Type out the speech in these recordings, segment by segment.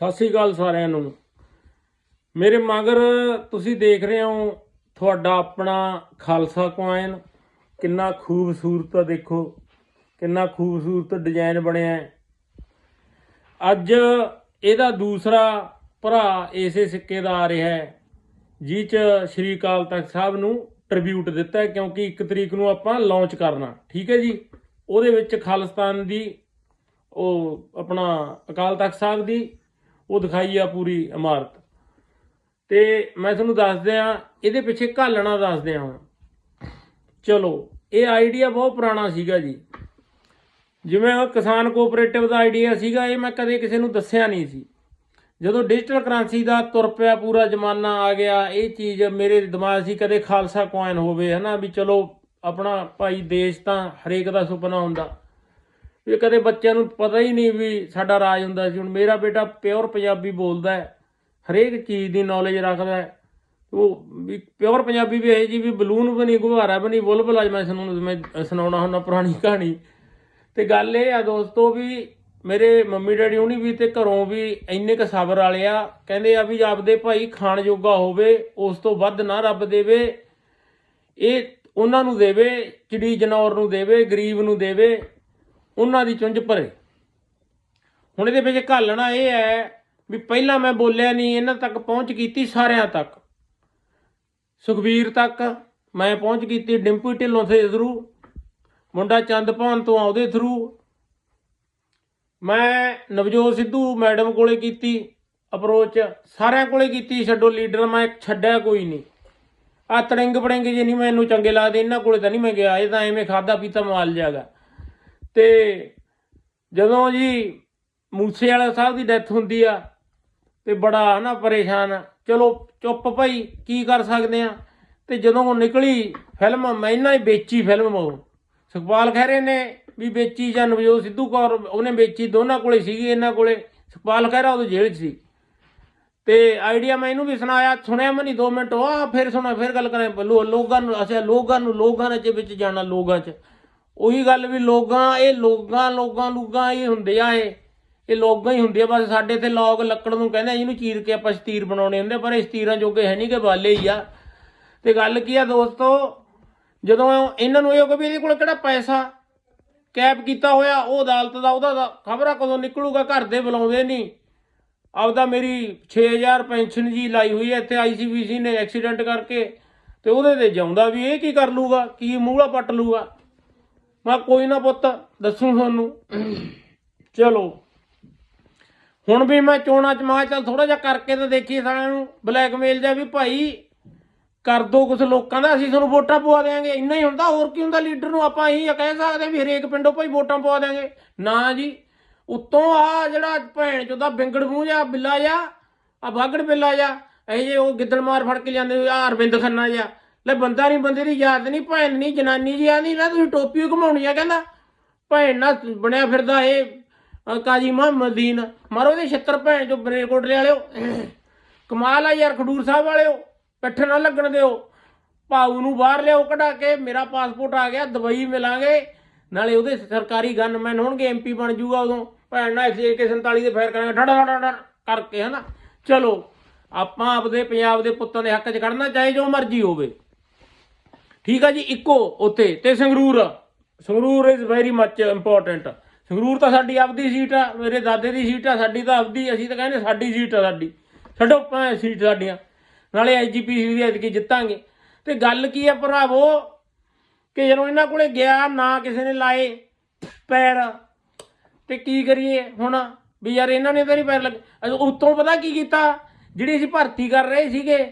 ਸਤਿ ਸ੍ਰੀ ਅਕਾਲ ਸਾਰਿਆਂ ਨੂੰ। ਮੇਰੇ ਮਗਰ ਤੁਸੀਂ ਦੇਖ ਰਹੇ ਹੋ ਤੁਹਾਡਾ ਆਪਣਾ ਖਾਲਸਾ ਕੁਆਇਨ। ਕਿੰਨਾ ਖੂਬਸੂਰਤ ਆ ਦੇਖੋ, ਕਿੰਨਾ ਖੂਬਸੂਰਤ ਡਿਜ਼ਾਈਨ ਬਣਿਆ ਹੈ। ਅੱਜ ਇਹਦਾ ਦੂਸਰਾ ਭਰਾ ਇਸੇ ਸਿੱਕੇ ਦਾ ਆ ਰਿਹਾ ਹੈ, ਜਿਹ ਚ ਸ਼੍ਰੀ ਅਕਾਲ ਤਖਤ ਸਾਹਿਬ ਨੂੰ ਟ੍ਰਿਬਿਊਟ ਦਿੱਤਾ ਕਿਉਂਕਿ 1 ਤਰੀਕ ਨੂੰ ਆਪਾਂ ਲਾਂਚ ਕਰਨਾ, ਠੀਕ ਹੈ ਜੀ? ਉਹਦੇ ਵਿੱਚ ਖਾਲਿਸਤਾਨ ਦੀ, ਉਹ ਆਪਣਾ ਅਕਾਲ ਤਖਤ ਸਾਹਿਬ ਦੀ ਉਹ ਦਿਖਾਈ ਆ ਪੂਰੀ ਇਮਾਰਤ। ਤੇ ਮੈਂ ਤੁਹਾਨੂੰ ਦੱਸ ਦਿਆਂ ਇਹਦੇ ਪਿੱਛੇ ਘਾਲਣਾ ਦੱਸ ਦਿਆਂ ਚਲੋ, ਇਹ ਆਈਡੀਆ ਬਹੁਤ ਪੁਰਾਣਾ ਸੀਗਾ ਜੀ। ਜਿਵੇਂ ਉਹ ਕਿਸਾਨ ਕੋਆਪਰੇਟਿਵ ਦਾ ਆਈਡੀਆ ਸੀਗਾ, ਇਹ ਮੈਂ ਕਦੇ ਕਿਸੇ ਨੂੰ ਦੱਸਿਆ ਨਹੀਂ ਸੀ। ਜਦੋਂ ਡਿਜੀਟਲ ਕਰੰਸੀ ਦਾ ਤੁਰ ਪਿਆ ਪੂਰਾ ਜ਼ਮਾਨਾ ਆ ਗਿਆ, ਇਹ ਚੀਜ਼ ਮੇਰੇ ਦਿਮਾਗ 'ਚ ਸੀ, ਕਦੇ ਖਾਲਸਾ ਕੋਇਨ ਹੋਵੇ, ਹਨਾ, ਵੀ ਚਲੋ ਆਪਣਾ ਭਾਈ ਦੇਸ਼ ਤਾਂ ਹਰੇਕ ਦਾ ਸੁਪਨਾ ਹੁੰਦਾ। ਵੀ ਕਦੇ ਬੱਚਿਆਂ ਨੂੰ ਪਤਾ ਹੀ ਨਹੀਂ ਵੀ ਸਾਡਾ ਰਾਜ ਹੁੰਦਾ ਸੀ। ਹੁਣ ਮੇਰਾ ਬੇਟਾ ਪਿਓਰ ਪੰਜਾਬੀ ਬੋਲਦਾ ਹੈ, ਹਰੇਕ ਚੀਜ਼ ਦੀ ਨੌਲੇਜ ਰੱਖਦਾ ਹੈ। ਉਹ ਵੀ ਪਿਓਰ ਪੰਜਾਬੀ ਵੀ ਇਹ ਜੀ ਵੀ ਬਲੂਨ ਬਣੀ ਨਹੀਂ, ਗੁਬਾਰਾ ਵੀ ਨਹੀਂ, ਬੁਲਬੁਲ ਅੱਜ ਮੈਂ ਤੁਹਾਨੂੰ ਮੈਂ ਸੁਣਾਉਣਾ ਹੁੰਦਾ ਪੁਰਾਣੀ ਕਹਾਣੀ। ਤੇ ਗੱਲ ਇਹ ਆ ਦੋਸਤੋ ਵੀ ਮੇਰੇ ਮੰਮੀ ਡੈਡੀ ਹੁਣੀ ਵੀ ਤੇ ਘਰੋਂ ਵੀ ਇੰਨੇ ਕ ਸਬਰ ਵਾਲੇ ਆ, ਕਹਿੰਦੇ ਆ ਵੀ ਆਪਦੇ ਭਾਈ ਖਾਣ ਜੋਗਾ ਹੋਵੇ, ਉਸ ਤੋਂ ਵੱਧ ਨਾ ਰੱਬ ਦੇਵੇ। ਇਹ ਉਹਨਾਂ ਨੂੰ ਦੇਵੇ, ਚਿੜੀ ਜਨੌਰ ਨੂੰ ਦੇਵੇ, ਗਰੀਬ ਨੂੰ ਦੇਵੇ ਉਹਨਾਂ ਦੀ ਚੁੰਝ ਭਰੇ। ਹੁਣ ਇਹਦੇ ਵਿੱਚ ਘਾਲਣਾ ਇਹ ਹੈ ਵੀ ਪਹਿਲਾਂ ਮੈਂ ਬੋਲਿਆ ਨਹੀਂ, ਇਹਨਾਂ ਤੱਕ ਪਹੁੰਚ ਕੀਤੀ ਸਾਰਿਆਂ ਤੱਕ। ਸੁਖਬੀਰ ਤੱਕ ਮੈਂ ਪਹੁੰਚ ਕੀਤੀ, ਡਿੰਪੂ ਢਿੱਲੋਂ ਦੇ ਥਰੂ ਮੁੰਡਾ ਚੰਦ ਭਾਨ ਤੋਂ ਆਉਦੇ ਥਰੂ ਮੈਂ ਨਵਜੋਤ ਸਿੱਧੂ ਮੈਡਮ ਕੋਲੇ ਕੀਤੀ ਅਪਰੋਚ ਸਾਰਿਆਂ ਕੋਲੇ ਕੀਤੀ, ਛੱਡੋ ਲੀਡਰ ਮੈਂ ਛੱਡਿਆ ਕੋਈ ਨਹੀਂ। ਆ ਤੜਿੰਗ ਪੜਿੰਗ ਜੇ ਨਹੀਂ ਮੈਨੂੰ ਚੰਗੇ ਲੱਗਦੇ, ਇਹਨਾਂ ਕੋਲੇ ਤਾਂ ਨਹੀਂ ਮੈਂ ਗਿਆ, ਇਹ ਤਾਂ ਐਵੇਂ ਖਾਦਾ ਪੀਤਾ ਮਾਲ ਜਾਗਾ ਤੇ ਜਦੋਂ ਜੀ ਮੂਸੇ ਵਾਲਾ ਸਾਹਿਬ ਦੀ ਡੈਥ ਹੁੰਦੀ ਆ ਤੇ ਬੜਾ ਹਨਾ ਪਰੇਸ਼ਾਨ ਆ। ਚਲੋ ਚੁੱਪ ਭਾਈ, ਕੀ ਕਰ ਸਕਦੇ ਆ? ਤੇ ਜਦੋਂ ਉਹ ਨਿਕਲੀ ਫਿਲਮ, ਮੈਂ ਇਹਨਾਂ ਹੀ ਵੇਚੀ ਫਿਲਮ ਉਹ। ਸੁਖਪਾਲ ਖਹਿਰੇ ਨੇ ਵੀ ਵੇਚੀ ਜਾਂ ਨਵਜੋਤ ਸਿੱਧੂ ਕੌਰ, ਉਹਨੇ ਵੇਚੀ, ਦੋਨਾਂ ਕੋਲੇ ਸੀਗੀ ਇਹਨਾਂ ਕੋਲੇ। ਸੁਖਪਾਲ ਖਹਿਰਾ ਉਹ ਜੇਲ੍ਹ 'ਚ ਸੀ। ਤੇ ਆਈਡੀਆ ਮੈਂ ਇਹਨੂੰ ਵੀ ਸੁਣਾਇਆ, ਸੁਣਿਆ ਮੈਂ ਨਹੀਂ 2 ਮਿੰਟ ਆ, ਫਿਰ ਸੁਣਾ, ਫਿਰ ਗੱਲ ਕਰਾਂ। ਲੋ- ਲੋਕਾਂ ਨੂੰ, ਅੱਛਾ, ਲੋਕਾਂ ਨੂੰ, ਲੋਕਾਂ ਦੇ ਵਿੱਚ ਜਾਣਾ, ਲੋਕਾਂ 'ਚ। ਉਹੀ ਗੱਲ ਵੀ ਲੋਕਾਂ, ਇਹ ਲੋਕਾਂ ਲੋਕਾਂ ਲੂਗਾਂ ਇਹ ਹੁੰਦੇ ਆ ਇਹ। ਇਹ ਲੋਕਾਂ ਹੀ ਹੁੰਦੇ ਆ, ਬਸ ਸਾਡੇ ਤੇ ਲੋਕ ਲੱਕੜ ਨੂੰ ਕਹਿੰਦੇ ਆ ਜਿਹਨੂੰ ਚੀਰ ਕੇ ਆਪਾਂ ਸਤੀਰ ਬਣਾਉਣੇ ਹੁੰਦੇ ਪਰ ਇਹ ਸਤੀਰਾਂ ਜੋਗੇ ਹੈ ਨਹੀਂ ਕਿ ਬਾਲੇ ਹੀ ਆ। ਤੇ ਗੱਲ ਕੀ ਆ ਦੋਸਤੋ, ਜਦੋਂ ਇਹਨਾਂ ਨੂੰ ਇਹ ਹੋ ਗਿਆ ਵੀ ਇਹਦੇ ਕੋਲ ਕਿਹੜਾ ਪੈਸਾ, ਕੈਪ ਕੀਤਾ ਹੋਇਆ, ਉਹ ਅਦਾਲਤ ਦਾ, ਉਹਦਾ ਖਬਰਾਂ ਕਦੋਂ ਨਿਕਲੂਗਾ, ਘਰ ਦੇ ਬੁਲਾਉਂਦੇ ਨਹੀਂ ਆਪਦਾ ਮੇਰੀ 6000 ਪੈਨਸ਼ਨ ਜੀ ਲਾਈ ਹੋਈ ਹੈ, ਇੱਥੇ ਆਈਸੀਬੀਸੀ ਨੇ ਐਕਸੀਡੈਂਟ ਕਰਕੇ, ਤੇ ਉਹਦੇ ਤੇ ਜਾਉਂਦਾ ਵੀ ਇਹ ਕੀ ਕਰ ਲੂਗਾ, ਕੀ ਮੂਹਲਾ ਪੱਟ ਲੂਗਾ? ਮੈਂ ਕੋਈ ਨਾ ਪੁੱਤ, ਦੱਸੂ ਤੁਹਾਨੂੰ। ਚਲੋ। ਹੁਣ ਵੀ ਮੈਂ ਚੋਣਾਂ ਚ, ਮਾਂ ਚੱਲ ਥੋੜਾ ਜਿਹਾ ਕਰਕੇ ਤਾਂ ਦੇਖੀ ਸਾਰਿਆਂ ਨੂੰ ਬਲੈਕਮੇਲ ਜਿਹਾ ਵੀ ਭਾਈ ਕਰ ਦੋ ਕੁਝ ਲੋਕਾਂ ਦਾ, ਅਸੀਂ ਤੁਹਾਨੂੰ ਵੋਟਾਂ ਪਵਾ ਦੇਾਂਗੇ ਇੰਨਾ ਹੀ ਹੁੰਦਾ, ਹੋਰ ਕੀ ਹੁੰਦਾ, ਲੀਡਰ ਨੂੰ ਆਪਾਂ ਇਹੀ ਕਹਿ ਸਕਦੇ ਹਾਂ ਵੀ ਹਰੇਕ ਪਿੰਡੋਂ ਭਾਈ ਵੋਟਾਂ ਪਵਾ ਦੇਾਂਗੇ ਨਾ ਜੀ, ਉੱਤੋਂ ਆ ਜਿਹੜਾ ਭੈਣ ਚੋਦਾ ਬਿੰਗੜ ਮੂੰਹ ਜਿਹਾ, ਬਿੱਲਾ ਜਿਹਾ, ਆ ਬਾਗੜ ਬਿੱਲਾ ਜਿਹਾ, ਇਹ ਜੇ ਉਹ ਗਿੱਦੜ ਮਾਰ ਫੜ ਕੇ ਜਾਂਦੇ ਆ ਅਰਵਿੰਦ ਖੰਨਾ ਜਿਹਾ। ਲੈ ਬੰਦਾ ਨਹੀਂ ਬੰਦੇ ਦੀ ਯਾਦ ਨਹੀਂ ਭੈਣ ਨਹੀਂ ਜਨਾਨੀ ਜੀ ਆਂਦੀ ਨਾ ਤੁਸੀਂ ਟੋਪੀ ਘਮਾਉਣੀ ਆ ਕਹਿੰਦਾ। ਭੈਣ ਨਾ ਬਣਿਆ ਫਿਰਦਾ ਇਹ ਅ, ਕਾਜੀ ਮੁਹੰਮਦੀਨ ਮਾਰੋ ਇਹਦੇ ਛੱਤਰ ਭੈਣ ਚੋ ਬਰੇਕੋਟਲੇ ਵਾਲਿਓ। ਕਮਾਲ ਆ ਯਾਰ ਖਡੂਰ ਸਾਹਿਬ ਵਾਲਿਓ। ਪਿੱਠ ਨਾ ਲੱਗਣ ਦਿਓ। ਭਾਊ ਨੂੰ ਬਾਹਰ ਲਿਆਓ ਕਢਾ ਕੇ ਮੇਰਾ ਪਾਸਪੋਰਟ ਆ ਗਿਆ ਦੁਬਈ ਮਿਲਾਂਗੇ। ਨਾਲੇ ਉਹਦੇ ਸਰਕਾਰੀ ਗਨਮੈਨ ਹੋਣਗੇ ਐਮਪੀ ਬਣ ਜੂਗਾ ਉਦੋਂ। ਭੈਣ ਨਾਲ ਕੇ 47 ਦੇ ਫਾਇਰ ਕਰਾਂਗੇ ਠੜਾ ਠੜਾ ਠੜਾ ਕਰਕੇ ਹਨਾ। ਚਲੋ ਆਪਾਂ ਆਪਦੇ ਪੰਜਾਬ ਦੇ ਪੁੱਤਾਂ ਦੇ ਹੱਕ 'ਚ ਖੜਨਾ ਚਾਹੇ ਜੋ ਮਰਜ਼ੀ ਹੋਵੇ। ਠੀਕ ਆ ਜੀ, ਇੱਕੋ ਉੱਥੇ ਤੇ Sangrur. Sangrur is very much important Sangrur ਤਾਂ ਸਾਡੀ ਆਪਦੀ ਸੀਟ ਆ, ਮੇਰੇ ਦਾਦੇ ਦੀ ਸੀਟ ਆ, ਸਾਡੀ ਤਾਂ ਆਪਦੀ, ਅਸੀਂ ਤਾਂ ਕਹਿੰਦੇ ਸਾਡੀ ਸੀਟ ਆ ਸਾਡੀ। ਛੱਡੋ ਭਾਵੇਂ ਸੀਟ ਸਾਡੀਆਂ। ਨਾਲੇ ਐਜੀਪੀਸੀ ਦੀ ਐਤਕੀ ਜਿੱਤਾਂਗੇ। ਤੇ ਗੱਲ ਕੀ ਆ ਭਰਾਵੋ, ਕਿ ਜਦੋਂ ਇਹਨਾਂ ਕੋਲੇ ਗਿਆ, ਨਾ ਕਿਸੇ ਨੇ ਲਾਏ ਪੈਰ। ਤੇ ਕੀ ਕਰੀਏ ਹੁਣ? ਵੀ ਯਾਰ ਇਹਨਾਂ ਨੇ ਤਾਂ ਨਹੀਂ ਪੈਰ ਲੱਗੇ ਉਤੋਂ ਪਤਾ ਕੀ ਕੀਤਾ? ਜਿਹੜੀ ਅਸੀਂ ਭਰਤੀ ਕਰ ਰਹੇ ਸੀਗੇ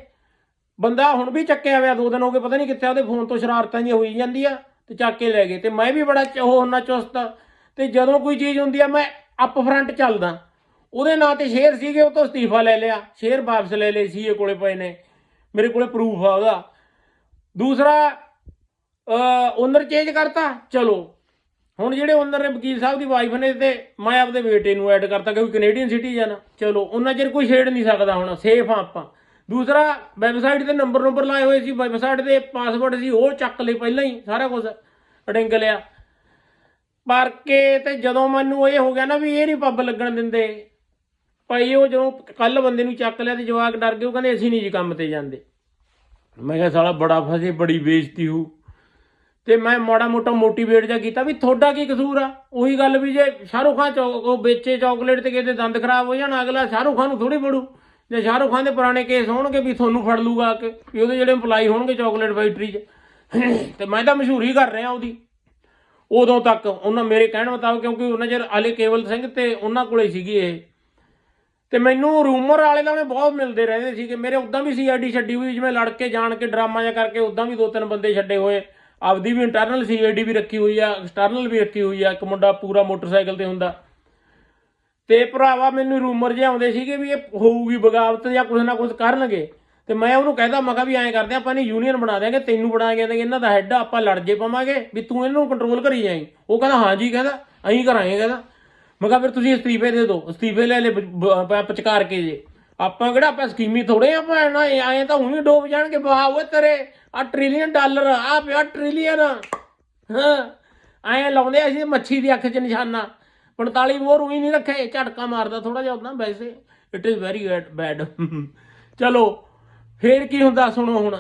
ਬੰਦਾ ਹੁਣ ਵੀ ਚੱਕਿਆ ਹੋਇਆ, ਦੋ ਦਿਨ ਹੋ ਗਏ, ਪਤਾ ਨਹੀਂ ਕਿੱਥੇ ਉਹਦੇ ਫੋਨ ਤੋਂ ਸ਼ਰਾਰਤਾਂ ਜਿਹੀਆਂ ਹੋਈ ਜਾਂਦੀਆਂ ਤੇ ਚੱਕ ਕੇ ਲੈ ਗਏ ਤੇ ਮੈਂ ਵੀ ਬੜਾ ਉਹ ਹੁੰਨਾ ਚੁਸਤ ਤੇ ਜਦੋਂ ਕੋਈ ਚੀਜ਼ ਹੁੰਦੀ ਆ, ਮੈਂ ਅਪ ਫਰੰਟ ਚੱਲਦਾ। ਉਹਦੇ ਨਾਂ ਤੇ ਸ਼ੇਅਰ ਸੀਗੇ, ਉਹ ਤੋਂ ਅਸਤੀਫਾ ਲੈ ਲਿਆ। ਸ਼ੇਅਰ ਵਾਪਸ ਲੈ ਲਏ ਸੀ ਇਹ ਕੋਲੇ ਪਏ ਨੇ। ਮੇਰੇ ਕੋਲੇ ਪ੍ਰੂਫ ਆ ਉਹਦਾ। ਦੂਸਰਾ ਓਨਰ ਚੇਂਜ ਕਰਤਾ, ਚਲੋ। ਹੁਣ ਜਿਹੜੇ ਓਨਰ ਨੇ ਵਕੀਲ ਸਾਹਿਬ ਦੀ ਵਾਈਫ ਨੇ ਤੇ ਮੈਂ ਆਪਦੇ ਬੇਟੇ ਨੂੰ ਐਡ ਕਰਤਾ, ਕਿਉਂਕਿ ਕੈਨੇਡੀਅਨ ਸਿਟੀਜ਼ਨ ਚਲੋ, ਉਹਨਾਂ ਚਿਰ ਕੋਈ ਛੇੜ ਨਹੀਂ ਸਕਦਾ ਹੁਣ ਸੇਫ ਆ ਆਪਾਂ। ਦੂਸਰਾ ਵੈਬਸਾਈਟ ਤੇ ਨੰਬਰ ਨੰਬਰ ਲਾਏ ਹੋਏ ਸੀ ਵੈਬਸਾਈਟ ਦੇ ਪਾਸਵਰਡ ਸੀ, ਉਹ ਚੱਕ ਲਏ ਪਹਿਲਾਂ ਹੀ, ਸਾਰਾ ਕੁਝ ਅਡਿੰਗ ਲਿਆ। ਪਰ ਕੇ ਤੇ ਜਦੋਂ ਮੈਨੂੰ ਇਹ ਹੋ ਗਿਆ ਨਾ ਵੀ ਇਹ ਨਹੀਂ ਪੱਬ ਲੱਗਣ ਦਿੰਦੇ, ਭਾਈ ਉਹ ਜਦੋਂ ਕੱਲ ਬੰਦੇ ਨੂੰ ਚੱਕ ਲਿਆ ਤੇ ਜਵਾਕ ਡਰ ਗਏ, ਉਹ ਕਹਿੰਦੇ ਅਸੀਂ ਨਹੀਂ ਜੀ ਕੰਮ ਤੇ ਜਾਂਦੇ। ਮੈਂ ਕਿਹਾ, ਸਾਲਾ ਬੜਾ ਫਸੇ, ਬੜੀ ਬੇਇੱਜ਼ਤੀ ਹੋ ਤੇ ਮੈਂ ਮਾੜਾ ਮੋਟਾ ਮੋਟੀਵੇਟ ਜਾ ਕੀਤਾ ਵੀ ਤੁਹਾਡਾ ਕੀ ਕਸੂਰ ਆ? ਉਹੀ ਗੱਲ ਵੀ ਜੇ ਸ਼ਾਹਰੁਖ ਖਾਨ ਉਹ ਵੇਚੇ ਚਾਕਲੇਟ ਤੇ ਕਿਤੇ ਦੰਦ ਖਰਾਬ ਹੋ ਜਾਣ, ਅਗਲਾ ਸ਼ਾਹਰੁਖ ਖਾਨ ਨੂੰ ਥੋੜੀ ਫੜੂ। ਜੇ ਸ਼ਾਹਰੁਖ ਖਾਨ ਦੇ ਪੁਰਾਣੇ ਕੇਸ ਹੋਣਗੇ ਵੀ ਤੁਹਾਨੂੰ ਫੜ ਲੂਗਾ ਕਿ ਵੀ ਉਹਦੇ ਜਿਹੜੇ EMPLOYE ਹੋਣਗੇ ਚਾਕਲੇਟ ਫੈਕਟਰੀ 'ਚ। ਤੇ ਮੈਂ ਤਾਂ ਮਸ਼ਹੂਰੀ ਕਰ ਰਿਹਾ ਉਹਦੀ। ਉਦੋਂ ਤੱਕ ਉਹਨਾਂ ਮੇਰੇ ਕਹਿਣ ਮੁਤਾਬਕ ਕਿਉਂਕਿ ਉਹਨਾਂ ਚਿਰ ਆਲੇ ਕੇਵਲ ਸਿੰਘ ਤੇ ਉਹਨਾਂ ਕੋਲੇ ਸੀਗੀ ਇਹ। ਤੇ ਮੈਨੂੰ ਰੂਮਰ ਵਾਲੇ ਤਾਂ ਉਹਨੇ ਬਹੁਤ ਮਿਲਦੇ ਰਹਿੰਦੇ ਸੀਗੇ। ਮੇਰੇ ਉਦਾਂ ਵੀ ਸੀਆਈਡੀ ਛੱਡੀ ਹੋਈ ਜਿਵੇਂ ਲੜ ਕੇ ਜਾਣ ਕੇ ਡਰਾਮਾ ਜਾਂ ਕਰਕੇ ਉਦਾਂ ਵੀ ਦੋ ਤਿੰਨ ਬੰਦੇ ਛੱਡੇ ਹੋਏ। ਆਪਦੀ ਵੀ ਇੰਟਰਨਲ ਸੀਆਈਡੀ ਵੀ ਰੱਖੀ ਹੋਈ ਆ ਐਕਸਟਰਨਲ ਵੀ ਰੱਖੀ ਹੋਈ ਆ। ਇੱਕ ਮੁੰਡਾ ਪੂਰਾ ਮੋਟਰਸਾਈਕਲ ਤੇ ਹੁੰਦਾ। ਤੇ ਭਰਾਵਾ ਮੈਨੂੰ ਰੂਮਰ ਜੇ ਆਉਂਦੇ ਸੀਗੇ ਵੀ ਇਹ ਹੋਊਗੀ ਬਗਾਵਤ ਜਾਂ ਕੁਝ ਨਾ ਕੁਝ ਕਰਨਗੇ ਤੇ ਮੈਂ ਉਹਨੂੰ ਕਹਿੰਦਾ ਮੈਂ ਕਿਹਾ ਵੀ ਐਂ ਕਰਦੇ ਆ, ਆਪਾਂ ਨੇ ਯੂਨੀਅਨ ਬਣਾ ਦਿਆਂਗੇ ਤੈਨੂੰ ਬਣਾ ਕੇ ਦੇਂਗੇ ਇਹਨਾਂ ਦਾ ਹੈੱਡ ਆਪਾਂ ਲੜ ਜੇ ਪਾਵਾਂਗੇ ਵੀ ਤੂੰ ਇਹਨੂੰ ਕੰਟਰੋਲ ਕਰੀ ਜਾਈਂ। ਉਹ ਕਹਿੰਦਾ ਹਾਂ ਜੀ ਕਹਿੰਦਾ ਅਸੀਂ ਕਰਾਂਗੇ ਕਹਿੰਦਾ। ਮੈਂ ਕਿਹਾ ਫਿਰ ਤੁਸੀਂ ਅਸਤੀਫੇ ਦੇ ਦਿਓ ਅਸਤੀਫੇ ਲੈ ਲੈ ਪਚਕਾਰ ਕੇ ਜੇ। ਆਪਾਂ ਕਿਹੜਾ ਆਪਾਂ ਸਕੀਮੀ ਥੋੜੇ ਆ ਭੈਣਾ ਐਂ ਤਾਂ ਹੁਣ ਹੀ ਡੋਬ ਜਾਣਗੇ ਵਾਹ ਓਏ ਤੇਰੇ ਆ ਟ੍ਰਿਲੀਅਨ ਡਾਲਰ ਆ ਪਿਆ ਟ੍ਰਿਲੀਅਨ ਹਾਂ ਐਂ ਲਾਉਂਦੇ ਅਸੀਂ ਮੱਛੀ ਦੀ ਅੱਖ 'ਚ ਨਿਸ਼ਾਨਾ। 45 ਮੋਰ ਉਹੀ ਨਹੀਂ ਰੱਖੇ, ਝਟਕਾ ਮਾਰਦਾ ਥੋੜਾ ਜਿਹਾ ਉਦਾਂ, ਵੈਸੇ ਇਟ ਇਜ਼ ਵੈਰੀ ਬੈਡ ਚਲੋ, ਫੇਰ ਕੀ ਹੁੰਦਾ ਸੁਣੋ ਹੁਣ।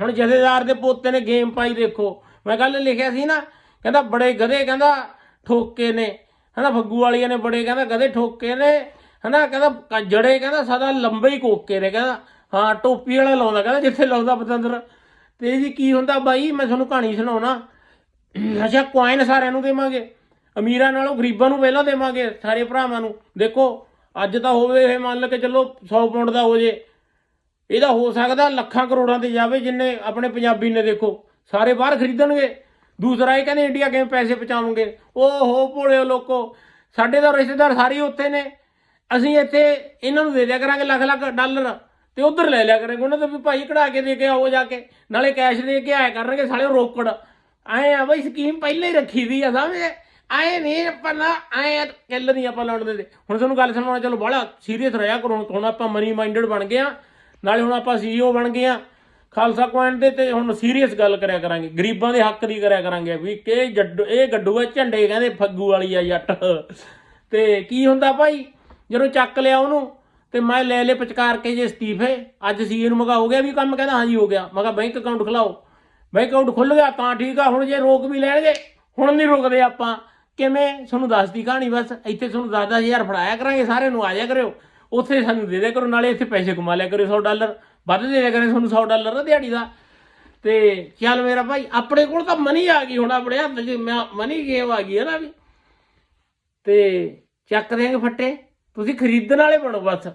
ਹੁਣ ਜਥੇਦਾਰ ਦੇ ਪੋਤੇ ਨੇ ਗੇਮ ਪਾਈ ਦੇਖੋ। ਮੈਂ ਕੱਲ ਲਿਖਿਆ ਸੀ ਨਾ, ਕਹਿੰਦਾ ਬੜੇ ਗਧੇ, ਕਹਿੰਦਾ ਠੋਕੇ ਨੇ। ਹਨਾ, ਫੱਗੂ ਵਾਲੀਆਂ ਨੇ ਬੜੇ, ਕਹਿੰਦਾ ਗਧੇ ਠੋਕੇ ਨੇ। ਹਨਾ, ਕਹਿੰਦਾ ਕ- ਜੜੇ, ਕਹਿੰਦਾ ਸਦਾ ਲੰਬੇ ਹੀ ਕੋਕੇ ਨੇ, ਕਹਿੰਦਾ। ਹਾਂ, ਟੋਪੀ ਵਾਲਾ ਲਾਉਂਦਾ, ਕਹਿੰਦਾ ਜਿੱਥੇ ਲਾਉਂਦਾ ਪਤੰਦਰ। ਤੇ ਜੀ ਕੀ ਹੁੰਦਾ ਬਾਈ, ਮੈਂ ਤੁਹਾਨੂੰ ਕਹਾਣੀ ਸੁਣਾਉਣਾ। ਅੱਛਾ ਕੁਆਇਨ ਸਾਰਿਆਂ ਨੂੰ ਦੇਵਾਂਗੇ। ਅਮੀਰਾਂ ਨਾਲੋਂ ਗਰੀਬਾਂ ਨੂੰ ਪਹਿਲਾਂ ਦੇਵਾਂਗੇ, ਸਾਰੇ ਭਰਾਵਾਂ ਨੂੰ। ਦੇਖੋ, ਅੱਜ ਤਾਂ ਹੋਵੇ ਇਹ ਮੰਨ ਲਓ ਕਿ ਚਲੋ 100 ਪਾਉਂਡ ਦਾ ਹੋ ਜੇ। ਇਹਦਾ ਹੋ ਸਕਦਾ ਲੱਖਾਂ ਕਰੋੜਾਂ ਤੇ ਜਾਵੇ ਜਿੰਨੇ ਆਪਣੇ ਪੰਜਾਬੀ ਨੇ ਦੇਖੋ। ਸਾਰੇ ਬਾਹਰ ਖਰੀਦਣਗੇ। ਦੂਸਰਾ ਇਹ ਕਹਿੰਦੇ ਇੰਡੀਆ ਕਿਵੇਂ ਪੈਸੇ ਪਹੁੰਚਾਉਂਗੇ। ਹੋ ਭੋਲੇ ਲੋਕੋ, ਸਾਡੇ ਤਾਂ ਰਿਸ਼ਤੇਦਾਰ ਸਾਰੇ ਉੱਥੇ ਨੇ। ਅਸੀਂ ਇੱਥੇ ਇਹਨਾਂ ਨੂੰ ਦੇ ਦਿਆ ਕਰਾਂਗੇ ਲੱਖ ਲੱਖ ਡਾਲਰ ਤੇ ਉਧਰ ਲੈ ਲਿਆ ਕਰਾਂਗੇ। ਉਹਨਾਂ ਤੋਂ ਵੀ ਭਾਈ ਕਢਾ ਕੇ ਦੇ ਕੇ ਆਓ ਜਾ ਕੇ। ਨਾਲੇ ਕੈਸ਼ ਦੇ ਕੇ ਆਇਆ ਕਰਨਗੇ ਸਾਲੇ ਰੋਕੜ। ਆਏ ਆ ਬਈ ਸਕੀਮ ਪਹਿਲਾਂ ਹੀ ਰੱਖੀ ਦੀ ਆ, ਸਮਝੇ? ਆਏ ਨਹੀਂ ਆਪਾਂ ਨਾ, ਆਏ ਕਿੱਲ ਨਹੀਂ ਆਪਾਂ ਲਾਉਣ ਦੇ ਹੁਣ ਤੁਹਾਨੂੰ ਗੱਲ ਸੁਣਾਉਣਾ, ਚਲੋ ਬਾਹਲਾ ਸੀਰੀਅਸ ਰਿਹਾ ਕਰੋ ਹੁਣ ਆਪਾਂ ਮਨੀ ਮਾਈਂਡਡ ਬਣ ਗਏ ਆ। ਨਾਲੇ ਹੁਣ ਆਪਾਂ ਸੀਈਓ ਬਣ ਗਏ ਆ। ਖਾਲਸਾ ਪੁਆਇੰਟ ਦੇ ਤੇ ਹੁਣ ਸੀਰੀਅਸ ਗੱਲ ਕਰਿਆ ਕਰਾਂਗੇ। ਗਰੀਬਾਂ ਦੇ ਹੱਕ ਦੀ ਕਰਿਆ ਕਰਾਂਗੇ ਵੀ ਕਿ ਜੱਡ, ਇਹ ਗੱਡੂ ਆ, ਝੰਡੇ ਕਹਿੰਦੇ ਫੱਗੂ ਵਾਲੀ ਆ ਜੱਟ। ਤੇ ਕੀ ਹੁੰਦਾ ਭਾਈ? ਜਦੋਂ ਚੱਕ ਲਿਆ ਉਹਨੂੰ, ਤੇ ਮੈਂ ਲੈ ਲੈ ਪਚਕਾਰ ਕੇ ਜੇ ਅਸਤੀਫੇ। ਅੱਜ ਸੀਏ ਨੂੰ ਮਗਾ ਹੋ ਗਿਆ ਵੀ ਕੰਮ? ਕਹਿੰਦਾ, ਹਾਂਜੀ, ਹੋ ਗਿਆ। ਮੈਂ ਕਿਹਾ ਬੈਂਕ ਅਕਾਊਂਟ ਖੁਲਾਓ। ਬੈਂਕ ਅਕਾਊਂਟ ਖੁੱਲ ਗਿਆ, ਤਾਂ ਠੀਕ ਆ, ਹੁਣ ਜੇ ਰੋਕ ਵੀ ਲੈਣਗੇ, ਹੁਣ ਨਹੀਂ ਰੁਕਦੇ ਆਪਾਂ। ਕਿਵੇਂ? ਤੁਹਾਨੂੰ ਦੱਸਦੀ ਕਹਾਣੀ ਬਸ। ਇੱਥੇ ਤੁਹਾਨੂੰ 10-10000 ਫੜਾਇਆ ਕਰਾਂਗੇ ਸਾਰੇ ਨੂੰ ਆ ਜਾਇਆ ਕਰਿਓ। ਉੱਥੇ ਸਾਨੂੰ ਦੇ ਦਿਆ ਕਰੋ, ਨਾਲੇ ਇੱਥੇ ਪੈਸੇ ਕਮਾ ਲਿਆ ਕਰਿਓ 100 ਡਾਲਰ। ਵੱਧ ਦੇ ਦਿਆ ਕਰੇ ਤੁਹਾਨੂੰ 100 ਡਾਲਰ ਦਾ ਦਿਹਾੜੀ ਦਾ। ਤੇ ਚੱਲ ਮੇਰਾ ਭਾਈ, ਆਪਣੇ ਕੋਲ ਤਾਂ ਮਨੀ ਆ ਗਈ ਹੁਣ ਆਪਣੇ ਹੱਥ 'ਚ। ਮਨੀ ਗੇਮ ਆ ਗਈ ਹੈ ਨਾ ਵੀ। ਤੇ ਚੱਕ ਦੇਂਗੇ ਫੱਟੇ। ਤੁਸੀਂ ਖਰੀਦਣ ਵਾਲੇ ਬਣੋ ਬਸ।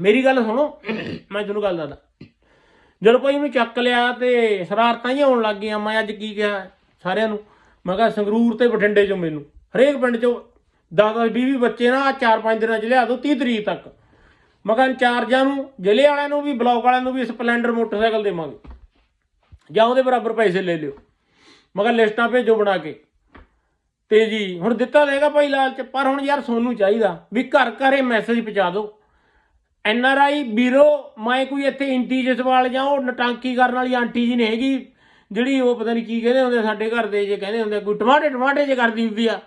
ਮੇਰੀ ਗੱਲ ਸੁਣੋ। ਮੈਂ ਤੁਹਾਨੂੰ ਗੱਲ ਦੱਸਦਾ। ਜਦੋਂ ਕੋਈ ਇਹਨੂੰ ਚੱਕ ਲਿਆ ਤੇ ਸ਼ਰਾਰਤਾਂ ਹੀ ਆਉਣ ਲੱਗ ਗਈਆਂ। ਮੈਂ ਅੱਜ ਕੀ ਕਿਹਾ ਸਾਰਿਆਂ ਨੂੰ? ਮੈਂ ਕਿਹਾ ਸੰਗਰੂਰ ਤੇ ਬਠਿੰਡੇ ਚੋਂ ਮੈਨੂੰ। ਹਰੇਕ ਪਿੰਡ ਚੋਂ 10 10 20 ਬੱਚੇ ਨਾ 4-5 ਦਿਨਾਂ ਚ ਲਿਆ ਦਿਓ 30 ਤਰੀਕ ਤੱਕ। ਮੈਂ ਕਿਹਾ ਇੰਚਾਰਜਾਂ ਨੂੰ, ਜ਼ਿਲ੍ਹੇ ਵਾਲਿਆਂ ਨੂੰ ਵੀ, ਬਲਾਕ ਵਾਲਿਆਂ ਨੂੰ ਵੀ ਸਪਲੈਂਡਰ ਮੋਟਰਸਾਈਕਲ ਦੇਵਾਂਗੇ। ਜਾਂ ਉਹਦੇ ਬਰਾਬਰ ਪੈਸੇ ਲੈ ਲਿਓ। ਮੈਂ ਕਿਹਾ ਲਿਸਟਾਂ ਭੇਜੋ ਬਣਾ ਕੇ। ਤੇ ਜੀ, ਹੁਣ ਦਿੱਤਾ ਦੇਗਾ ਭਾਈ ਲਾਲਚ, ਪਰ ਹੁਣ ਯਾਰ ਸੋਨੂੰ ਚਾਹੀਦਾ ਵੀ ਘਰ ਘਰ ਇਹ ਮੈਸੇਜ ਪਹੁੰਚਾ ਦਿਓ। ਐਨ ਆਰ ਆਈ, ਵੀਰੋ, ਮੈਂ ਕੋਈ ਇੱਥੇ ਇੰਟੀ ਜਸਵਾਲ ਜਾਂ ਉਹ ਨਟਾਂਕੀ ਕਰਨ ਵਾਲੀ ਆਂਟੀ ਜੀ ਨੇ ਹੈਗੀ। ਜਿਹੜੀ ਉਹ ਪਤਾ ਨਹੀਂ ਕੀ ਕਹਿੰਦੇ ਹੁੰਦੇ ਸਾਡੇ ਘਰ ਦੇ ਜੇ ਕਹਿੰਦੇ ਹੁੰਦੇ ਕੋਈ ਟਮਾਟੇ ਟਮਾਟੇ ਜੇ ਕਰਦੀ ਹੁੰਦੀ ਆ,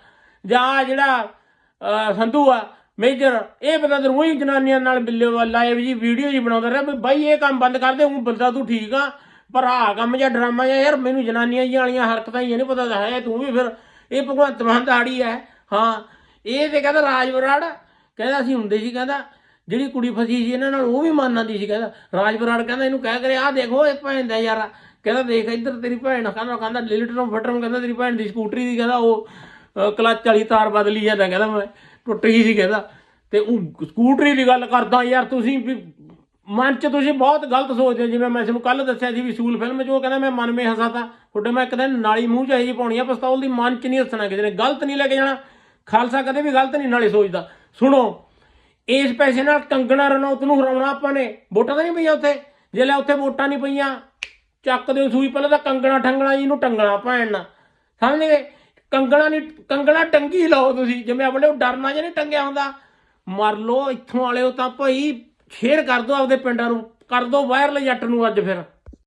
ਜਾਂ ਆਹ ਜਿਹੜਾ ਸੰਧੂ ਆ, ਮੇਜਰ, ਇਹ ਪਤਾ ਤੇ ਉਹੀ ਜਨਾਨੀਆਂ ਨਾਲ ਬਿੱਲੇ ਲਾਈਵ ਜੀ ਵੀਡੀਓ ਜੀ ਬਣਾਉਂਦਾ ਰਿਹਾ ਵੀ ਬਾਈ ਇਹ ਕੰਮ ਬੰਦ ਕਰ ਦੇ ਉਹ ਬੰਦਾ ਤੂੰ ਠੀਕ ਆ, ਪਰ ਆਹ ਕੰਮ ਜਾਂ ਡਰਾਮਾ ਜਾਂ ਯਾਰ ਮੈਨੂੰ ਜਨਾਨੀਆਂ ਜੀ ਵਾਲੀਆਂ ਹਰਕਤਾਂ ਹੀ ਨਹੀਂ ਪਤਾ ਤਾਂ ਹੈ, ਤੂੰ ਵੀ ਫਿਰ ਇਹ ਭਗਵੰਤ ਮਾਨ ਦਾੜੀ ਹੈ ਹਾਂ, ਇਹ ਤੇ ਕਹਿੰਦਾ ਰਾਜ ਬਰਾੜ ਕਹਿੰਦਾ ਅਸੀਂ ਹੁੰਦੇ ਸੀ, ਕਹਿੰਦਾ ਜਿਹੜੀ ਕੁੜੀ ਫਸੀ ਸੀ ਇਹਨਾਂ ਨਾਲ ਉਹ ਵੀ ਮੰਨ ਆਂਦੀ ਸੀ, ਕਹਿੰਦਾ ਰਾਜ ਬਰਾੜ ਕਹਿੰਦਾ ਇਹਨੂੰ ਕਹਿ ਕਰੇ ਆਹ ਦੇਖੋ, ਇਹ ਭੈਣ ਦਾ ਯਾਰ ਕਹਿੰਦਾ ਦੇਖ ਇੱਧਰ ਤੇਰੀ ਭੈਣ ਕਹਿੰਦਾ ਕਹਿੰਦਾ ਲਿਲਟਰੋਂ ਫਟਰੋਂ ਕਹਿੰਦਾ ਤੇਰੀ ਭੈਣ ਦੀ ਸਕੂਟਰੀ ਦੀ ਕਹਿੰਦਾ ਉਹ ਅਹ, ਵਾਲੀ ਤਾਰ ਬਦਲੀ ਜਾਂਦਾ ਕਹਿੰਦਾ ਮੈਂ ਟੁੱਟ ਗਈ ਸੀ ਕਹਿੰਦਾ। ਤੇ ਉਹ ਸਕੂਟਰੀ ਦੀ ਗੱਲ ਕਰਦਾ ਯਾਰ ਤੁਸੀਂ ਵੀ ਮਨ ਚ ਤੁਸੀਂ ਬਹੁਤ ਗਲਤ ਸੋਚਦੇ ਹੋ ਜਿਵੇਂ ਮੈਂ ਤੁਹਾਨੂੰ ਕੱਲ ਦੱਸਿਆ ਸੀ ਵੀ ਸੂਲ ਫਿਲਮ 'ਚ ਉਹ ਕਹਿੰਦਾ ਮੈਂ ਮਨ ਮੇ ਹਸਾਤਾ ਤੁਹਾਡੇ ਮੈਂ ਇੱਕ ਨਾਲੀ ਮੂੰਹ ਚ ਇਹੀ ਜਿਹੀ ਪਾਉਣੀ ਆ ਪਿਸਤੌਲ ਦੀ ਮਨ ਚ ਨਹੀਂ ਹੱਸਣਾ ਕਿਸੇ ਨੇ ਗਲਤ ਨਹੀਂ ਲੈ ਕੇ ਜਾਣਾ। ਖਾਲਸਾ ਕਦੇ ਵੀ ਗਲਤ ਨਹੀਂ ਨਾਲੇ ਸੋਚਦਾ। ਸੁਣੋ ਇਸ ਪੈਸੇ ਨਾਲ ਕੰਗਣਾ ਰਣੌਤ ਨੂੰ ਹਰਾਉਣਾ ਆਪਾਂ ਨੇ ਵੋਟਾਂ ਤਾਂ ਨਹੀਂ ਪਈਆਂ ਉੱਥੇ। ਜੇ ਲੈ ਉੱਥੇ ਵੋਟਾਂ ਨਹੀਂ ਪਈਆਂ ਚੱਕ ਦਿਓ ਸੂਈ, ਪਹਿਲਾਂ ਤਾਂ ਕੰਗਣਾ ਠੰਗਣਾ ਜੀ ਨੂੰ ਟੰਗਣਾ ਭੈਣ ਨਾ ਸਮਝ ਗਏ? ਕੰਗਣਾ ਨਹੀਂ, ਕੰਗਣਾ ਟੰਗੀ ਲਾਓ ਤੁਸੀਂ, ਜਿਵੇਂ ਆਪਣੇ ਉਹ ਡਰਨਾ ਜਾਂ ਨਹੀਂ ਟੰਗਿਆ ਹੁੰਦਾ। ਮਰ ਲੋ ਇੱਥੋਂ ਵਾਲਿਓ ਤਾਂ ਭਾਈ ਸ਼ੇਅਰ ਕਰ ਦਿਓ ਆਪਦੇ ਪਿੰਡਾਂ ਨੂੰ, ਕਰ ਦਿਓ ਵਾਇਰਲ ਜੱਟ ਨੂੰ ਅੱਜ ਫਿਰ।